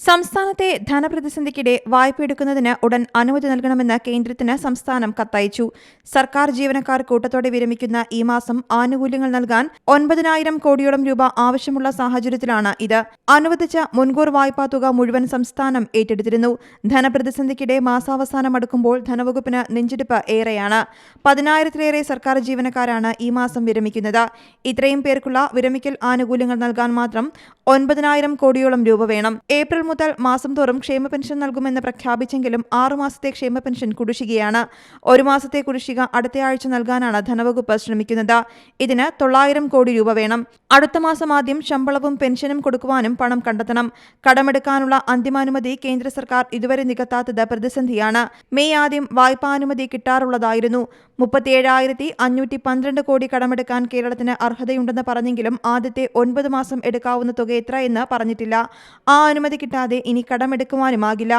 സംസ്ഥാനത്തെ ധനപ്രതിസന്ധിക്കിടെ വായ്പ എടുക്കുന്നതിന് ഉടൻ അനുമതി നൽകണമെന്ന് കേന്ദ്രത്തിന് സംസ്ഥാനം കത്തയച്ചു. സർക്കാർ ജീവനക്കാർ കൂട്ടത്തോടെ വിരമിക്കുന്ന ഈ മാസം ആനുകൂല്യങ്ങൾ നൽകാൻ ഒൻപതിനായിരം കോടിയോളം രൂപ ആവശ്യമുള്ള സാഹചര്യത്തിലാണ് ഇത്. അനുവദിച്ച മുൻകൂർ വായ്പാ തുക മുഴുവൻ സംസ്ഥാനം ഏറ്റെടുത്തിരുന്നു. ധനപ്രതിസന്ധിക്കിടെ മാസാവസാനം അടുക്കുമ്പോൾ ധനവകുപ്പിന് നെഞ്ചിടിപ്പ് ഏറെയാണ്. പതിനായിരത്തിലേറെ സർക്കാർ ജീവനക്കാരാണ് ഈ മാസം വിരമിക്കുന്നത്. ഇത്രയും പേർക്കുള്ള വിരമിക്കൽ ആനുകൂല്യങ്ങൾ നൽകാൻ മാത്രം ഒൻപതിനായിരം കോടിയോളം രൂപ വേണം. ഏപ്രിൽ മുതൽ മാസം തോറും ക്ഷേമ പെൻഷൻ നൽകുമെന്ന് പ്രഖ്യാപിച്ചെങ്കിലും ആറുമാസത്തെ ക്ഷേമ പെൻഷൻ കുടിശ്ശികയാണ്. ഒരു മാസത്തെ കുടിശ്ശിക അടുത്തയാഴ്ച നൽകാനാണ് ധനവകുപ്പ് ശ്രമിക്കുന്നത്. ഇതിന് തൊള്ളായിരം കോടി രൂപ വേണം. അടുത്ത മാസം ആദ്യം ശമ്പളവും പെൻഷനും കൊടുക്കുവാനും പണം കണ്ടെത്തണം. കടമെടുക്കാനുള്ള അന്തിമാനുമതി കേന്ദ്ര സർക്കാർ ഇതുവരെ നികത്താത്തത് പ്രതിസന്ധിയാണ്. മെയ് ആദ്യം വായ്പാനുമതി കിട്ടാറുള്ളതായിരുന്നു. മുപ്പത്തിയേഴായിരത്തി അഞ്ഞൂറ്റി പന്ത്രണ്ട് കോടി കടമെടുക്കാൻ കേരളത്തിന് അർഹതയുണ്ടെന്ന് പറഞ്ഞെങ്കിലും ആദ്യത്തെ ഒൻപത് മാസം എടുക്കാവുന്ന തുക എത്ര എന്ന് പറഞ്ഞിട്ടില്ല. ആ അനുമതി കിട്ടാതെ ഇനി കടമെടുക്കുവാനുമാകില്ല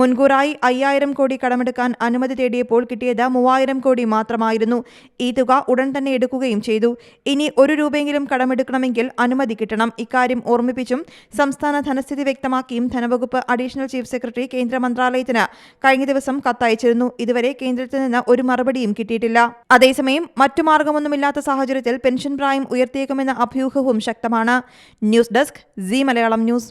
മുൻകൂറായി അയ്യായിരം കോടി കടമെടുക്കാൻ അനുമതി തേടിയപ്പോൾ കിട്ടിയത് മൂവായിരം കോടി മാത്രമായിരുന്നു. ഈ തുക ഉടൻ തന്നെ എടുക്കുകയും ചെയ്തു. ഇനി ഒരു രൂപയെങ്കിലും കടമെടുക്കണമെങ്കിൽ അനുമതി കിട്ടണം. ഇക്കാര്യം ഓർമ്മിപ്പിച്ചും സംസ്ഥാന ധനസ്ഥിതി വ്യക്തമാക്കിയും ധനവകുപ്പ് അഡീഷണൽ ചീഫ് സെക്രട്ടറി കേന്ദ്ര മന്ത്രാലയത്തിന് കഴിഞ്ഞ ദിവസം കത്തയച്ചിരുന്നു. ഇതുവരെ കേന്ദ്രത്തിൽ നിന്ന് ഒരു മറുപടിയും കിട്ടിയിട്ടില്ല. അതേസമയം മറ്റു മാർഗമൊന്നുമില്ലാത്ത സാഹചര്യത്തിൽ പെൻഷൻ പ്രായം ഉയർത്തിയേക്കുമെന്ന അഭ്യൂഹവും ശക്തമാണ്. News desk C Malayalam news.